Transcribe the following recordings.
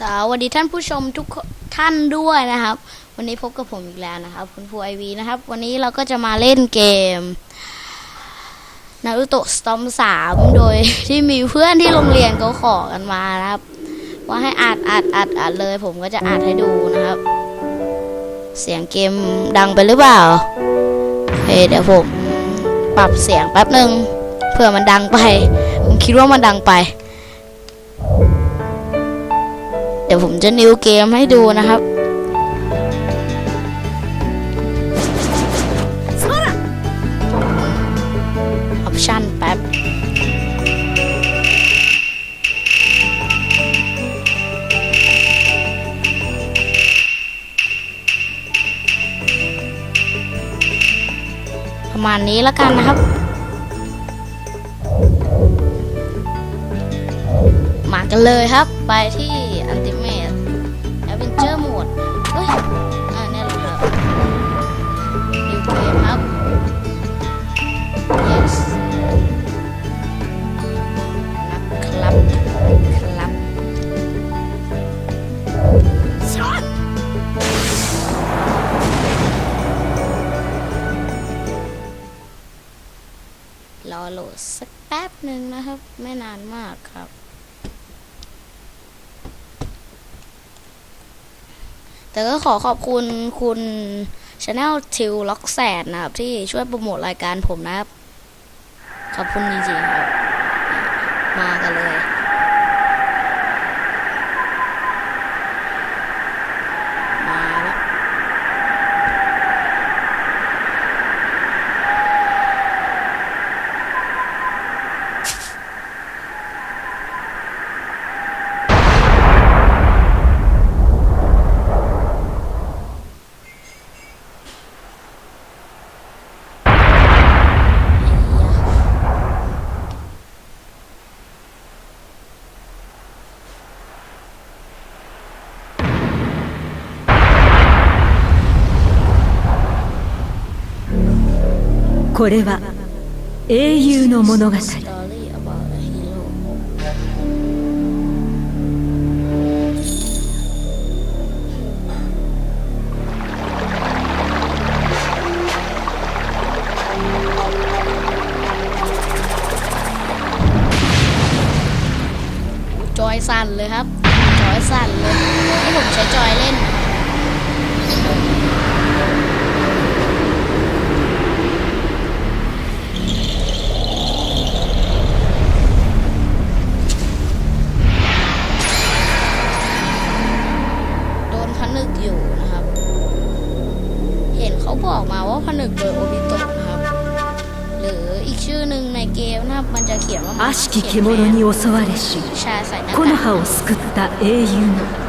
สวัสดีท่านผู้ชมทุกท่านด้วยนะครับ วันนี้พบกับผมอีกแล้วนะครับ คุณภูไอวีนะครับ วันนี้เราก็จะมาเล่นเกมนารูโตะสตอมสามโดยที่มีเพื่อนที่โรงเรียนเขาขอกันมานะครับ ว่าให้อัดอัดอัดอัดเลย ผมก็จะอัดให้ดูนะครับ เสียงเกมดังไปหรือเปล่าโอเคเดี๋ยวผมปรับเสียงแป๊บหนึ่งเผื่อมันดังไป ผมคิดว่ามันดังไป เดี๋ยวผมจะนิวเกมให้ดูนะครับ ออปชั่นแป๊บ ประมาณนี้แล้วกันนะครับมากันเลยครับ ไปที่ รอโหลดสักแป๊บหนึ่งนะครับ ไม่นานมากครับ แต่ก็ขอขอบคุณคุณ Channel ทิวล็อกแสดนะครับ ที่ช่วยโปรโมทรายการผมนะครับ ขอบคุณจริงๆครับ มากันเลย これは英雄の物語。ชื่อหนึ่งในเกมนะครับ มันจะเขียนว่า 悪しき獣に襲われし ชายใส่หน้า 木の กาก 葉を救った英雄の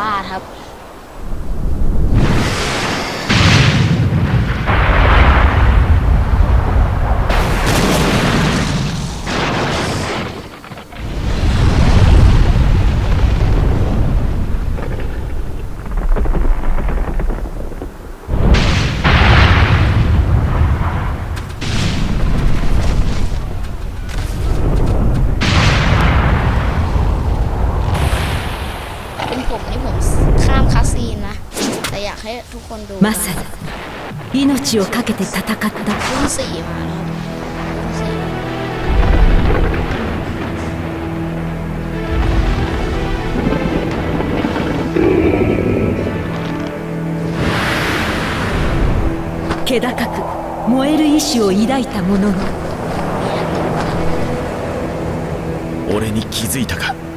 วาครับ 命を懸けて戦った。気高く燃える意志を抱いたものの俺に気づいたか？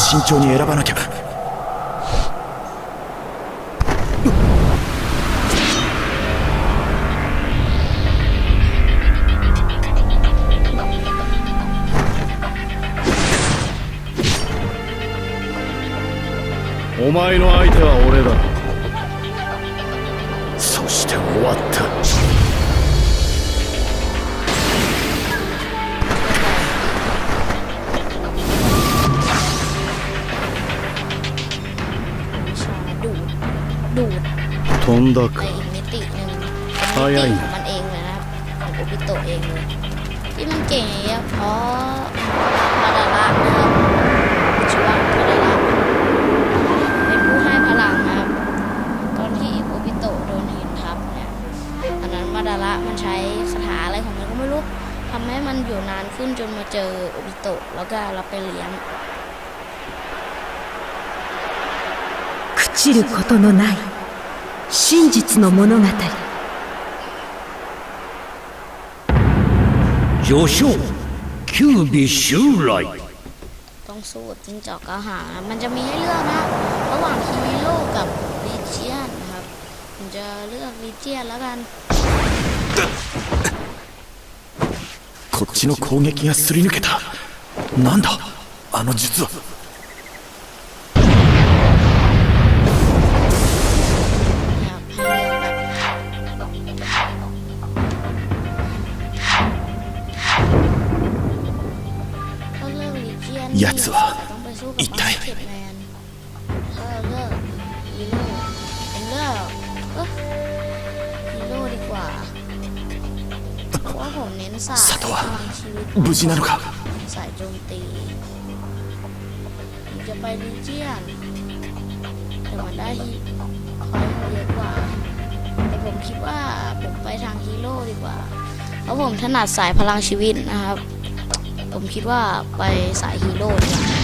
慎重に選ばなきゃ。お前の相手は俺だ。そして終わった んだ ใน か อีกมิติหนึ่ง ใช่ เป็นมิติของมันเองเลยนะครับของโอบิโตะเองเลย ที่มันเก่งอย่างเงี้ยเพราะมาดาระนะครับชื่อว่ามาดาระเป็นผู้ให้พลังนะครับ ตอนที่โอบิโตะโดนหินทับเนี่ยตอนนั้นมาดาระมันใช้คาถาอะไรของมันก็ไม่รู้ทำให้มันอยู่นานขึ้นจนมาเจอโอบิโตะแล้วก็รับไปเลี้ยง 朽ちることのない 真実の物語序章九尾襲来 ต้องสู้กับจิงจอกกระหางนะมันจะมีให้เลือกนะ ระหว่างฮีโร่กับลีเจียนนะครับ ผมจะเลือกลีเจียนแล้วกัน こっちの攻撃がすり抜けたなんだあの術は สู้กับ 一体 เจ็ดแมนถ้าเลือกฮีโร่เป็นเลือกเอ้อฮีโร่ดีกว่าเพราะว่าผมเน้นสาย 佐藤は พลังชีวิต 無事なのか สายโจมตีผมจะไปลีเจียนแต่มันได้ที่คอยเยอะกว่า แต่ผมคิดว่าผมไปทางฮีโร่ดีกว่า เพราะผมถนัดสายพลังชีวิตนะครับ ผมคิดว่าไปสายฮีโร่ดีกว่า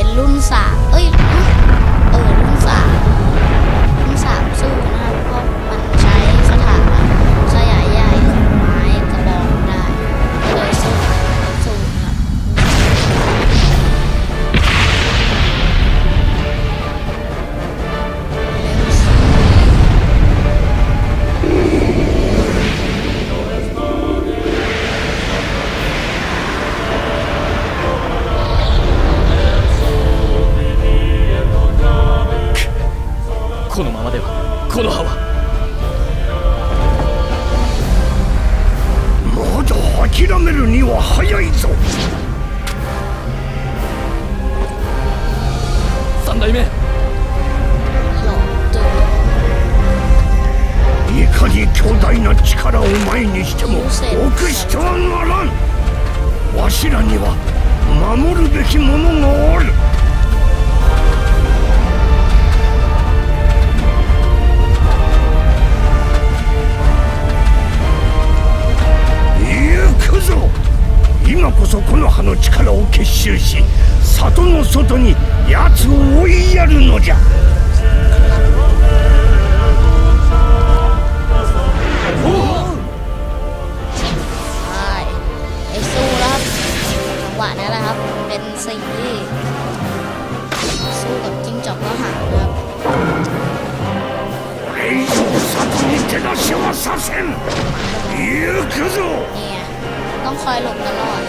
เป็นรุ่นสามเอ้ย の葉は。まだ諦めるには早いぞ。三代目。いかに強大な力を前にしても臆してはならん。わしらには守るべきものがある。こそこの葉の力を結集し里の外に奴を追いやるのじゃ ใช่ไอสู้แล้วครับจังหวะนี้แหละครับ เป็นสิ่งที่สู้กับจิ้งจอกก็หางนะครับ これ以上里に手出しはさせん行くぞ นี่ไงต้องคอยหลบตลอดนะ